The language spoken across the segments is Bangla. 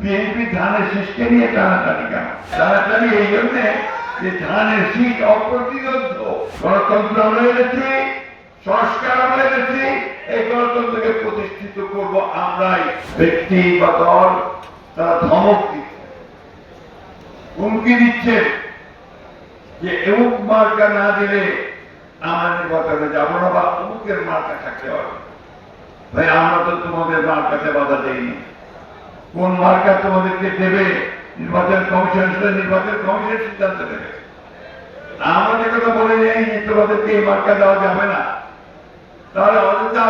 বিএনপি ধানের শীষকে নিয়ে টানাটানি কেন? টানাটানি এই জন্যে যে ধানের শীষ গণতন্ত্র সংস্কার এই গণতন্ত্রকে প্রতিষ্ঠিত করব আমরাই। ব্যক্তি বা দল তারা ধমক দিচ্ছে, হুমকি দিচ্ছে যে এমুক মার্কা না দিলে আমরা নির্বাচনে যাব না বা অমুকের মার্কা থাকতে হবে। ভাই, আমরা তো তোমাদের মার্কাতে বাধা দেইনি। কোন মার্কা তোমাদেরকে দেবে? নির্বাচন কমিশন সেটা নির্বাচন কমিশন সিদ্ধান্ত দেবে আমরা যে কথা বলে যে তোমাদেরকে এই মার্কা দেওয়া যাবে না। তাহলে অযথা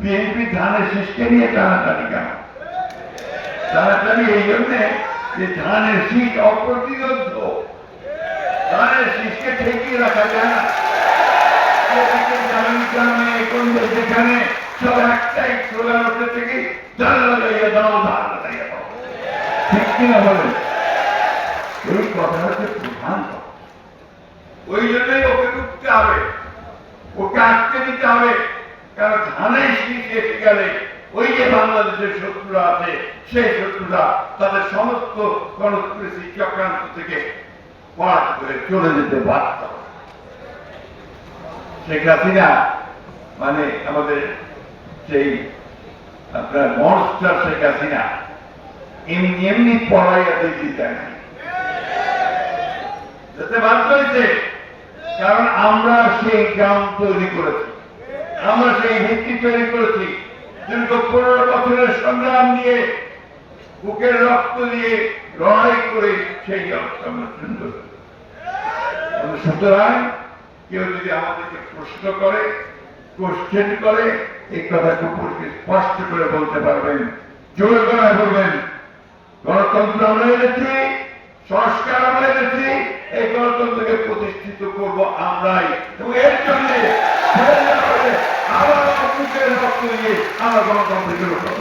বিএনপি ধানের শীষকে নিয়ে টানাটানি কেন? টানাটানি এই জন্যে যে ধানের শীষ অপ্রতিরোধ। ধানের শীষকে ঠেকিয়ে রাখা যায় না। যেখানে সব একটাই স্লোগান উঠে থেকে লাগাইয়া দাও ধান লাগাইয়া দাও ঠিক কিনা বলেন? এই কথা হচ্ছে প্রধান। ওই জন্যই ওকে ঢুকতে হবে। ওকে আটকে দিতে হবে। কারণ ধানের শীষ এসে গেলে ওই যে বাংলাদেশের শত্রুরা আছে, সেই শত্রুরা তাদের সমস্ত কনস্পিরেসি চক্রান্ত থেকে পাঠ করে চলে যেতে বাধ্য। শেখ হাসিনা মানে আমাদের সেই আপনার মনস্টার শেখ হাসিনা এমনি এমনি পড়াইয়া দেখি যায় না বাধ্য হয়েছে, কারণ আমরা সেই গ্রাম তৈরি করেছি। আমরা সেই ভিত্তি তৈরি করেছি। দীর্ঘ পনেরো বছরের সংগ্রাম নিয়ে, বুকের রক্ত দিয়ে লড়াই করে সেই অবস্থা আমরা সুন্দর। সুতরাং কেউ যদি আমাদেরকে প্রশ্ন করে কোশ্চেন করে, এই কথা কুকুরকে স্পষ্ট করে বলতে পারবেন, জোর গলায় বলবেন গণতন্ত্র আমরা এনেছি সংস্কার আমরা এনেছি এই গণতন্ত্রকে প্রতিষ্ঠিত করব আমরাই। এবং এর জন্য আবার রক্ত আমরা গণতন্ত্রকে রক্ষা